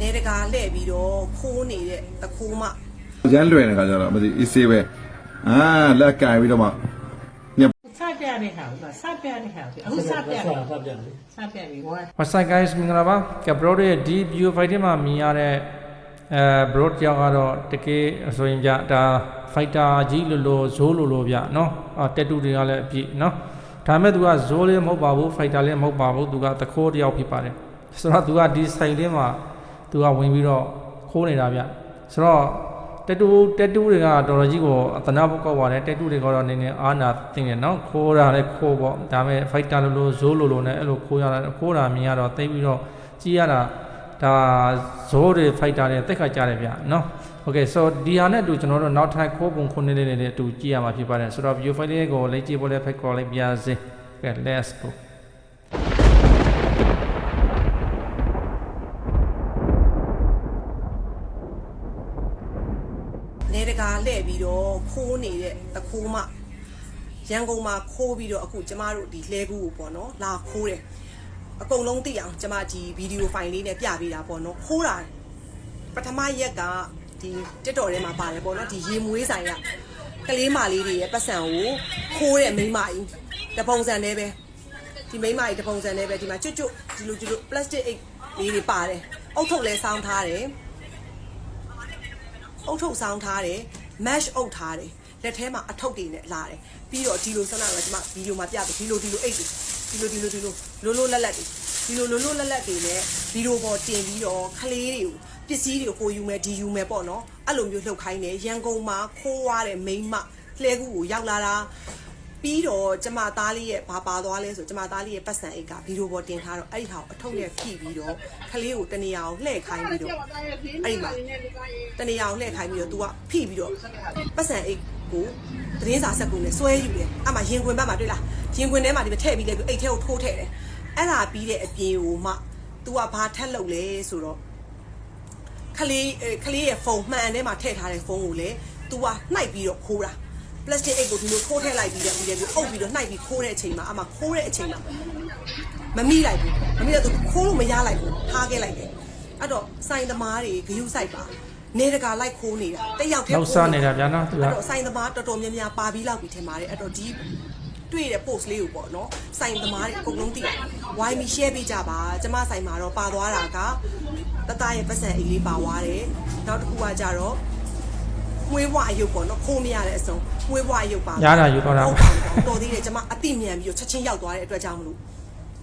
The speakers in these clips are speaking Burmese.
နေတကာလှည့်ပြီးတော့ခိုးနေတဲ့တခိုးမ ရမ်းလွယ်နေခါကျတော့မသိအေးဆေးပဲအာလက်ကင်ပြီးတော့မှညက် စပြတဲ့ဟာကစပြတဲ့ဟာအခုစပြတယ်စပြတယ်စပြပြီဟော What's up guys မင်္ဂလာပါကဘရိုရဲ့ဒီ view fight မှာမြင်ရတဲ့အဲဘရိုတယောက်ကတော့တကယ်ဆိုရင်ကြဒါ fighter ကြီးလိုလိုဇိုးလိုလိုဗျเนาะတက်တူတွေကလည်းအပြည့်เนาะဒါမဲ့သူကဇိုးလေးမဟုတ်ပါဘူး fighter လေးမဟုတ်ပါဘူးသူကတခိုးတယောက်ဖြစ်ပါတယ်ဆိုတော့သူကဒီဆိုင်လေးမှာ သူကဝင်ပြီးတော့ခိုးနေတာဗျဆိုတော့တက်တူတက်တူတွေကတော်တော်ကြီးကိုအသနာဖို့ကောက်ပါတယ်တက်တူတွေကတော့နည်းနည်းအာနာသိနေเนาะခိုးတာလည်းခိုးပေါ့ဒါမဲ့ fighter လိုလိုဇိုးလိုလိုနဲ့အဲ့လိုခိုးရတာခိုးတာမြင်ရတော့တိတ်ပြီးတော့ကြည့်ရတာဒါဇိုးတွေ fighter တွေတက်ခါကြတယ်ဗျเนาะ Okay so ဒီဟာနဲ့အတူကျွန်တော်တို့နောက်ထပ်ခိုးပုံခုနှစ်လေးလေးအတူကြည့်ရမှာဖြစ်ပါတယ်ဆိုတော့ view file လေးကိုလေ့ကြည့်ဖို့လည်းဖိတ်ခေါ်လိုက်ပါစေ Okay let's go ပြီးတော့ခိုးနေတဲ့တခိုးမရန်ကုန်မှာခိုးပြီးတော့အခုကျမတို့ဒီလဲကူကိုပေါ့နော်လာခိုးတယ်အကုန်လုံးသိအောင်ကျမဒီဗီဒီယိုဖိုင်လေးနဲ့ပြပေးတာပေါ့နော်ခိုးတာပထမရက်ကဒီတက်တော်ထဲမှာပါတယ်ပေါ့နော်ဒီရေမွေးဆိုင်ကကလေးမလေးတွေရဲ့ပတ်စံကိုခိုးတဲ့မိန်းမကြီးတပုံစံနဲ့ပဲဒီမိန်းမကြီးတပုံစံနဲ့ပဲဒီမှာကျွတ်ကျွတ်ဒီလိုဒီလို plastic အိတ်လေးတွေပါတယ်အုတ်ထုတ်လဲစောင်းထားတယ်အုတ်ထုတ်ဆောင်းထားတယ် mash အုပ်ထားတယ်လက်ထဲမှာအထုပ်တွေနဲ့လာတယ်ပြီးတော့ဒီလိုဆန္ဒကကျွန်မဗီဒီယိုမှာပြတယ်ဒီလိုဒီလိုအိတ်တွေဒီလိုဒီလိုဒီလိုလိုလိုလက်လက်တွေဒီလိုလိုလိုလက်လက်တွေနဲ့ဗီဒီယိုပေါ်တင်ပြီးတော့ခလေးတွေကိုပစ္စည်းတွေကိုကိုယူမယ်ဒီယူမယ်ပေါ့နော်အဲ့လိုမျိုးလှုပ်ခိုင်းတယ်ရန်ကုန်မှာခိုးွားတဲ့မိန်းမလှဲကူကိုရောက်လာတာ ပြီးတော့ကျမသားလေးရဲ့ဘာပါသွားလဲဆိုကျမသားလေးရဲ့ပတ်စံအိတ်ကဗီဒီယိုပေါ်တင်ထားတော့အဲ့ဒီဟာကိုအထုပ်နဲ့ဖြည့်ပြီးတော့ခလေးကိုတနေရာကိုလှည့်ခိုင်းပြီးတော့အဲ့ဒီမှာ တနေရာကိုလှည့်ခိုင်းပြီးတော့ तू ကဖိပြီးတော့ပတ်စံအိတ်ကိုသတင်းစာဆက်ကူနဲ့စွဲယူတယ်အဲ့မှာရင်ခွင်ဘက်မှာတွေ့လားရင်ခွင်ထဲမှာဒီမှာထည့်ပြီးလဲပြီးအိတ်ထဲကိုထိုးထည့်တယ်အဲ့ဒါပြီးတဲ့အပြင်ကိုမှ तू ကဘာထက်လုပ်လဲဆိုတော့ခလေးအဲခလေးရဲ့ဖုန်းမှန်ထဲမှာထည့်ထားတဲ့ဖုန်းကိုလေ तू ကနှိုက်ပြီးတော့ခိုးတာ ပလတ်စတစ်အိတ်ကိုဒီလိုထိုးထည့်လိုက်ပြီးတော့ပြီးတယ်ပြီးအုပ်ပြီးတော့နှိုက်ပြီးခိုးတဲ့အချိန်မှာအမှခိုးတဲ့အချိန်မှာမမိလိုက်ဘူးမမိတော့ तू ခိုးလို့မရလိုက်ဘူးထားခဲ့လိုက်တယ်အဲ့တော့စိုင်သမားတွေဂယုစိုက်ပါနေတကာလိုက်ခိုးနေတာတက်ရောက်တဲ့လောက်စားနေတာဗျာနော်သူကအဲ့တော့ဆိုင်သမားတော်တော်များများပါပြီးလောက်ပြီးထင်ပါတယ်အဲ့တော့ဒီတွေ့တဲ့ post လေးကိုပေါ့နော်ဆိုင်သမားတွေအကုန်လုံးသိတယ်ဝိုင်းပြီး share ပေးကြပါကျမဆိုင်မှာတော့ပါသွားတာကတတရဲ့ပတ်စံအိတ်လေးပါသွားတယ်နောက်တစ်ခုကကြတော့ မွေးဘွားအယုတ်ပေါ့နော်ခိုးမရတဲ့အစုံမွေးဘွားအယုတ်ပါရတာယူတော့တာ ဟုတ်ပါဘူးတော်သေးတယ်ကျမအတိမြန်ပြီးတော့ချက်ချင်းရောက်သွားတဲ့အတွက်ကြောင့်မလို့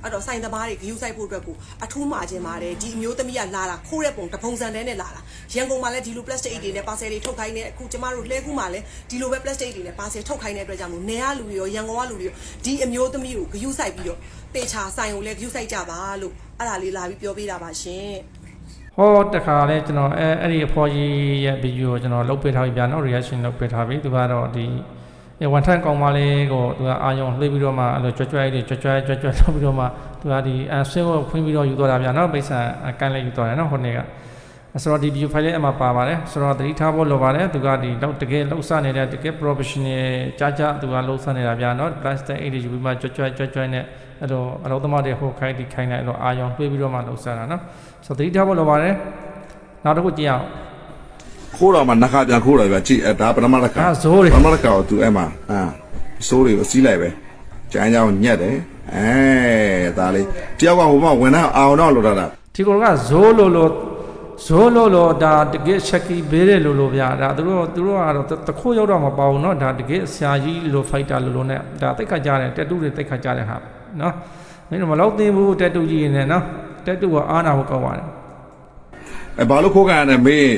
အဲ့တော့ဆိုင်သမားတွေဂယုစိုက်ဖို့အတွက်ကိုအထူးမှာခြင်းပါတယ်ဒီအမျိုးသမီးကလာတာခိုးတဲ့ပုံတပုံစံတန်းနဲ့လာတာရန်ကုန်မှာလည်းဒီလို plastic အိတ်တွေနဲ့ parcel တွေထုတ်ခိုင်းနေအခုကျမတို့လဲကူးမှာလည်းဒီလိုပဲ plastic အိတ်တွေနဲ့ parcel ထုတ်ခိုင်းတဲ့အတွက်ကြောင့်မို့နေရလူတွေရောရန်ကုန်ကလူတွေရောဒီအမျိုးသမီးကိုဂယုစိုက်ပြီးတော့တေချာဆိုင်ကိုလည်းဂယုစိုက်ကြပါလို့အဲ့ဒါလေးလာပြီးပြောပေးတာပါရှင် ဟောတခါလဲကျွန်တော်အဲအဲ့ဒီအဖေါ်ကြီးရဲ့ video ကိုကျွန်တော်လုပ်ပေးထားပြီဗျာနော် reaction လုပ်ပေးထားပြီသူကတော့ဒီဝန်ထမ်းကောင်မလေးကိုသူကအာယုံလှိပ်ပြီးတော့မှအဲ့လိုကြွကြွလေးတွေကြွကြွကြွကြွလုပ်ပြီးတော့မှသူကဒီအဆင်းကိုဖွင့်ပြီးတော့ယူသွားတာဗျာနော်ပိတ်ဆာကန်လိုက်ယူသွားတယ်နော်ဟိုနေ့ကဆိုတော့ဒီ view file လေးအမှပါပါတယ်ဆိုတော့သတိထားဖို့လိုပါတယ်သူကဒီလောက်တကယ်လှုပ်ဆနေတဲ့တကယ် professional ကြာကြာသူကလှုပ်ဆနေတာဗျာနော် plastic အိတ်တွေယူပြီးမှကြွကြွကြွကြွနဲ့ အဲ့လိုအလုပ်သမားတွေဟိုခိုင်းဒီခိုင်းလိုက်အဲ့လိုအာယုံတွေးပြီးတော့မှလှုပ်ဆတာနော်ဆိုတော့သတိထားဖို့လိုပါတယ်နောက်တစ်ခုကြည့်အောင် ခိုးတော့မှနှခါပြန်ခိုးတော့ဗျကြည့်အဲဒါပထမတစ်ခါ အာဇိုးတွေ ပထမတစ်ခါကို तू အဲ့မှာအာစိုးတွေကိုစီးလိုက်ပဲကျန်းချောင်းညက်တယ်အဲဒါလေးတယောက်ကဟိုမှာဝင်တော့အောင်တော့လို့တော့တာ ဒီကောကဇိုးလိုလိုဇိုးလိုလိုဒါတကယ်ချက်ကီဘေးတယ်လိုလိုဗျာဒါသူတို့သူတို့ကတော့တခိုးရောက်တော့မပေါ့ဘူးเนาะဒါတကယ်ဆရာကြီးလိုဖိုက်တာလိုလိုနဲ့ဒါတိတ်ခါကြတယ်တက်တူတွေတိတ်ခါကြတဲ့ဟာ နော်မင်းတို့မလောက်သေးဘူးတက်တူကြီးနေနော်တက်တူကအားနာဖို့ကောင်းပါတယ်အဲဘာလို့ခိုးကန်ရတယ်မေး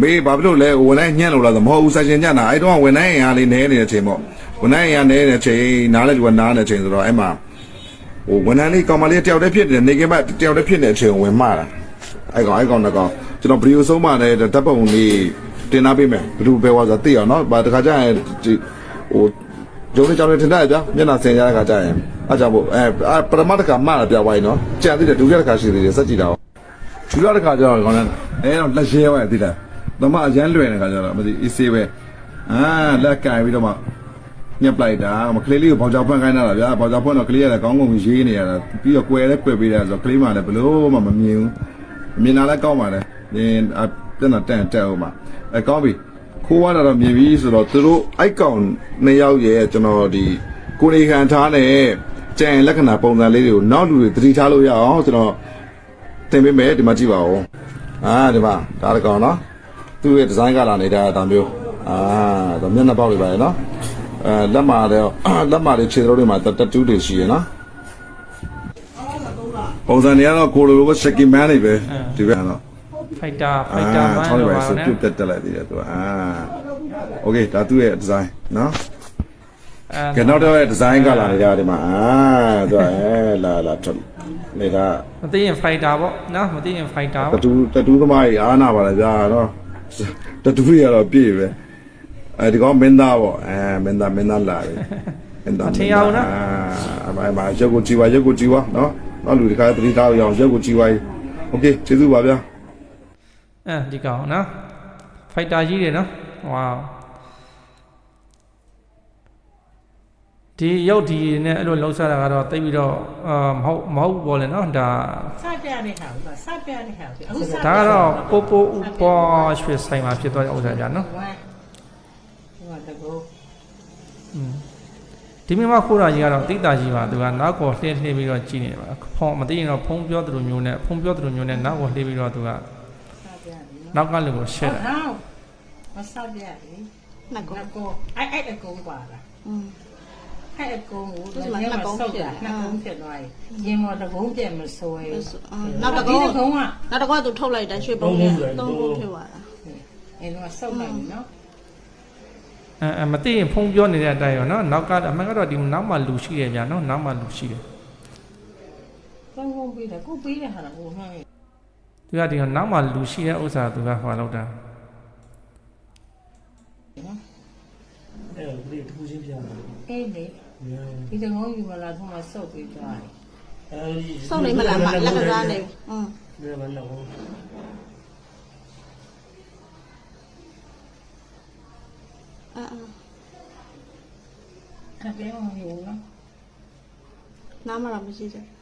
မေးဘာဖြစ်လို့လဲဝန်တိုင်းညံ့လို့လားမဟုတ်ဘူးဆက်ရှင်ညံ့တာအဲ့တော့ဝန်တိုင်းရင်အားလေးနဲနေတဲ့အချိန်ပေါ့ဝန်တိုင်းရင်အားနဲနေတဲ့ချိန်နားလဲလူကနားနေတဲ့ချိန်ဆိုတော့အဲ့မှာဟိုဝန်ထမ်းလေးကောင်မလေးတယောက်တည်းဖြစ်နေတယ်နေကမတယောက်တည်းဖြစ်နေတဲ့အချိန်ဝင်မှားတာအဲ့ကောင်အဲ့ကောင်တကောင်ကျွန်တော်ဗီဒီယိုဆုံးမှလည်းဓာတ်ပုံလေးတင်လာပေးမယ်ဘယ်သူပဲဝါဆိုသိအောင်နော်ဘာတခါကျရင်ဟို ဂျုံလေးကြောင်လေးထင်တယ်ဗျာမျက်နှာဆင်ရတဲ့ခါကျရင်အားကြောင့်မို့အဲအဲပရမတ်တကမှလာပြဝိုင်းနော်ကြံသေးတယ်ဒုတိယတစ်ခါရှိသေးတယ်စက်ကြည့်တာ哦ဒုတိယတစ်ခါကျတော့ခေါင်းနဲ့အဲတော့လက်ရဲသွားတယ်သိလားသမအရန်လွယ်နေခါကျတော့မသိအေးဆေးပဲအာလက်ကင်ပြီးတော့မှညက်ပလိုက်တာမကလေးလေးကိုဘောင်ကြောင်ဖွင့်ခိုင်းတာလားဗျာဘောင်ကြောင်ဖွင့်တော့ကလေးရလည်းကောင်းကောင်းရေးနေရတာပြီးတော့ကွယ်လည်းကွယ်ပေးတယ်ဆိုတော့ကလေးမှလည်းဘလို့မှမမြင်ဘူးမမြင်တာလည်းကောင်းပါလေနင်အပြန်တော့တန်တက်အောင်ပါအဲကောင်းပြီ ခိုးရတာတော့မြင်ပြီဆိုတော့သူတို့အိုက်ကောင်နှစ်ယောက်ရဲ့ကျွန်တော်ဒီကိုနေခံထားတဲ့ကြံလက္ခဏာပုံစံလေးတွေကိုနောက်လူတွေသတိထားလို့ရအောင်ကျွန်တော်သင်ပေးမယ်ဒီမှာကြည့်ပါဦးအာဒီမှာဒါတကောင်နော်သူ့ရဲ့ဒီဇိုင်းကလာနေတာအတံမျိုးအာဒါမျက်နှာပေါက်တွေပါရနော်အဲလက်မာတဲ့လက်မာတွေခြေတော်တွေမှာတတူးတွေရှိရနော်ပုံစံတွေကတော့ကိုလိုလိုပဲ shaky man တွေပဲဒီဘက်ကတော့ fighter fighter ဘန်းလို့ပါနော်ပြုတ်တက်တက်လိုက်သေးတယ်သူအာ okay ဒါသူ့ရဲ့ design နော်ကနောက်တော့ဒီဇိုင်းကလာနေတာဒီမှာအာသူကအဲလာလာထွက်လေကမသိရင် fighter ပေါ့နော်မသိရင် fighter တတူတတူသမားကြီးအားနာပါလားဗျာနော်တတူကြီးကတော့ပြည့်ပဲအဲဒီကောင်မင်းသားပေါ့အဲမင်းသားမင်းသားလာတယ်မင်းသားထင်အောင်နော်အာဘာဘာရုပ်ကိုကြည်ပါရုပ်ကိုကြည်ပါနော်နောက်လူတကာသတိထားရအောင်ရုပ်ကိုကြည်ပါ Okay ကျေးဇူးပါဗျာ အဲဒီကောင်နော်ဖိုက်တာကြီးတယ်နော်ဝါဒီရုပ်ဒီနဲ့အဲ့လိုလှုပ်ရှားတာကတော့တိတ်ပြီးတော့အာမဟုတ်မဟုတ်ဘူးပေါ့လေနော်ဒါစပြတဲ့ဟာကစပြတဲ့ဟာအခုစဒါကတော့ပို့ပို့ဥပေါ်ရွှေဆိုင်မှာဖြစ်သွားတဲ့ဥစ္စာကြနော်ဝိုင်းဟိုတကူဒီမိမခိုးတာကြီးကတော့တိတာကြီးပါသူကနောက်ကိုလှည့်လှည့်ပြီးတော့ကြည့်နေပါဖုံမသိရင်တော့ဖုံပြောသလိုမျိုးနဲ့ဖုံပြောသလိုမျိုးနဲ့နောက်ကိုလှည့်ပြီးတော့သူကစပြတယ် နော်နောက်ကလူကိုရှက်တယ်ဟောမစပြတယ်နှစ်ကုန်းနှစ်ကုန်းအဲ့အဲ့အကုန်းပါလားอืมအဲ့အကုန်းကိုသူ့မှာနှစ်ကုန်းဖြစ်တယ်နှစ်ကုန်းဖြစ်သွားပြီရင်မော်တကုန်းပြတ်မဆွဲအင်းနောက်တစ်ကုန်းဒီကုန်းကနောက်တစ်ခုကသူထုတ်လိုက်တယ်ရွှေပုံနဲ့သုံးခုဖြစ်သွားတာအဲ့တော့ဆုပ်လိုက်ပြီနော်အဲအဲမသိရင်ဖုံပြောနေတဲ့အတိုင်းရောနော်နောက်ကအမှန်ကတော့ဒီနောက်မှလူရှိတယ်ဗျာနော်နောက်မှလူရှိတယ်ကုန်းကုန်းပြီးတယ်ကိုပြီးတဲ့ဟာတော့ဟိုမှန်း သူကဒီကနောက်မှလူရှိတဲ့ဥစ္စာသူကဟောလောက်တာအဲ့ဒါဒီတစ်ခုချင်းပြန်လာတယ်အေးလေ။ဒီတကုန်းယူမလားသူမှဆုပ်ပြီးသွားတယ်အဲဒီစောင့်နေမလားမလက်ကစားနေอืมဒီမှာတော့အာအာခက်တယ်မဟုတ်ဘူးနော်နားမတော့မရှိတယ်ဒီကြည့်ကြည့်အဲ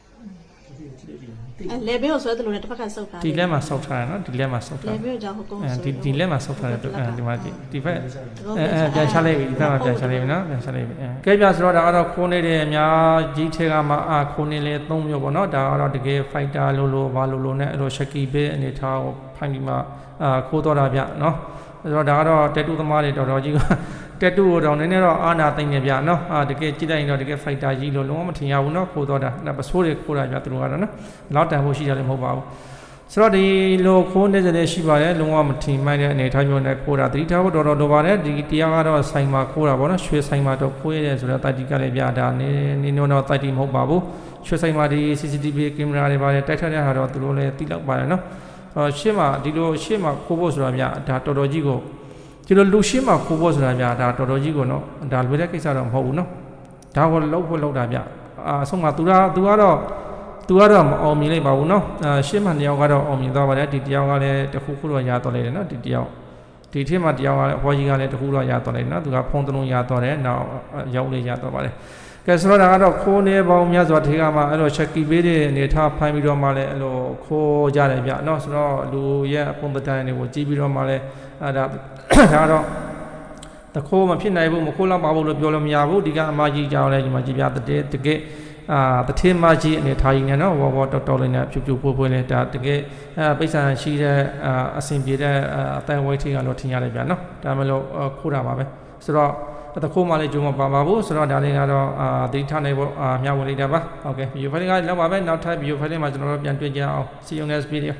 လေဘေးကိုဆွဲတယ်လို့လည်းတစ်ဖက်ကဆုပ်ထားဒီလက်မှာဆောက်ထားတယ်နော်ဒီလက်မှာဆောက်ထားလေတယ်ဘေးကိုကြောက်ဟိုကုန်းအဲဆွဲဒီဒီလက်မှာဆောက်ထားတယ်အဲဒီမှာဒီဘက်အဲအဲပြန်ချလိုက်ပြီဒီဘက်မှာပြန်ချလိုက်ပြီနော်ပြန်ချလိုက်ပြီအဲကဲပြဆိုတော့ဒါကတော့ခိုးနေတဲ့အများကြီးထဲကမှအာခိုးနေလေ၃မျိုးပေါ့နော်ဒါကတော့တကယ် fighter လို့လို့ဘာလို့လို့နဲ့အဲ့လို shaky ပဲအနေထားကိုဖိုင်ပြီးမှအာခိုးတော့တာဗျနော်ဆိုတော့ဒါကတော့တက်တူသမားတွေတော်တော်ကြီးက တက်တူကိုတော့နည်းနည်းတော့အာနာသိမ့်နေဗျနော်အာတကယ်ကြည့်လိုက်ရင်တော့တကယ် fighter ကြီးလို့လုံးဝမထင်ရဘူးနော်ခိုးတော့တာပစိုးတွေခိုးတာဗျသူတို့ကတော့နော်လောက်တန်ဖို့ရှိတယ်လည်းမဟုတ်ပါဘူးဆိုတော့ဒီလိုခိုးနေကြတဲ့ရှိပါတယ်လုံးဝမထင်မှိုက်တဲ့အနေအထားမျိုးနဲ့ခိုးတာတတိထားဖို့တော်တော်လိုပါတယ်ဒီတရားကတော့ဆိုင်မှာခိုးတာပေါ့နော်ရွှေဆိုင်မှာတော့ခိုးရတယ်ဆိုတော့တိုက်တီကလည်းပြတာနေနေတော့တိုက်တီမဟုတ်ပါဘူးရွှေဆိုင်မှာဒီ CCTV ကင်မရာတွေပါတယ်တိုက်ထက်တဲ့ဟာတော့သူတို့လည်းတိလောက်ပါတယ်နော်အော်ရှင်းမှာဒီလိုရှင်းမှာခိုးဖို့ဆိုတာများဒါတော်တော်ကြီးကို ဒီလိုလူရှင်းမှာခိုးဖို့ဆိုတာများဒါတော်တော်ကြီးကိုနော်ဒါလွယ်တဲ့ကိစ္စတော့မဟုတ်ဘူးနော်ဒါကိုလှုပ်ဖို့လှုပ်တာဗျအာဆုံးမသူကသူကတော့သူကတော့မအောင်မြင်လိုက်ပါဘူးနော်အာရှင်းမှာတယောက်ကတော့အောင်မြင်သွားပါတယ်ဒီတယောက်ကလည်းတခုခုတော့ရသွားလိုက်တယ်နော်ဒီတယောက်ဒီထက်မှတယောက်ကလည်းအဖွားကြီးကလည်းတခုတော့ရသွားလိုက်တယ်နော်သူကဖုံးတလုံးရသွားတယ်နောက်ရောက်လေးရသွားပါတယ် ကဲဆိုတော့ဒါကတော့ခိုးနေပေါင်းများစွာထေကမှအဲ့လိုချက်ကီပေးတဲ့အနေထားဖိုင်းပြီးတော့မှလည်းအဲ့လိုခိုးကြတယ်ဗျเนาะဆိုတော့လူရဲ့အပုံပတိုင်းတွေကိုကြည့်ပြီးတော့မှလည်းအဲ့ဒါဒါတော့ တခိုးမဖြစ်နိုင်ဘူးမခိုးလောက်ပါဘူးလို့ပြောလို့မရဘူးဒီကအမကြီးကြောင်းလဲဒီမှာကြည်ပြတဲ့တကယ်အာတထင်းမကြီးအနေထားကြီးနဲ့နော်ဝေါ်ဝေါ်တော်တော်လေးနဲ့ဖြူဖြူပွေးပွေးလေးဒါတကယ်အဲပိဿာရှိတဲ့အအဆင်ပြေတဲ့အတိုင်ဝိတ်ထီကတော့ထင်ရတယ်ဗျာနော်ဒါမှမလို့ခိုးတာပါပဲဆိုတော့ တခိုးမှလည်းဂျုံမပါပါဘူးဆိုတော့ဒါလေးကတော့အာဒိဋ္ဌနဲ့ပေါ့အာမျှဝေလိုက်တာပါဟုတ်ကဲ့ဗီဒီယိုဖိုင်ကလောက်ပါပဲနောက်ထပ်ဗီဒီယိုဖိုင်လေးမှာကျွန်တော်တို့ပြန်တွေ့ကြအောင် see you next video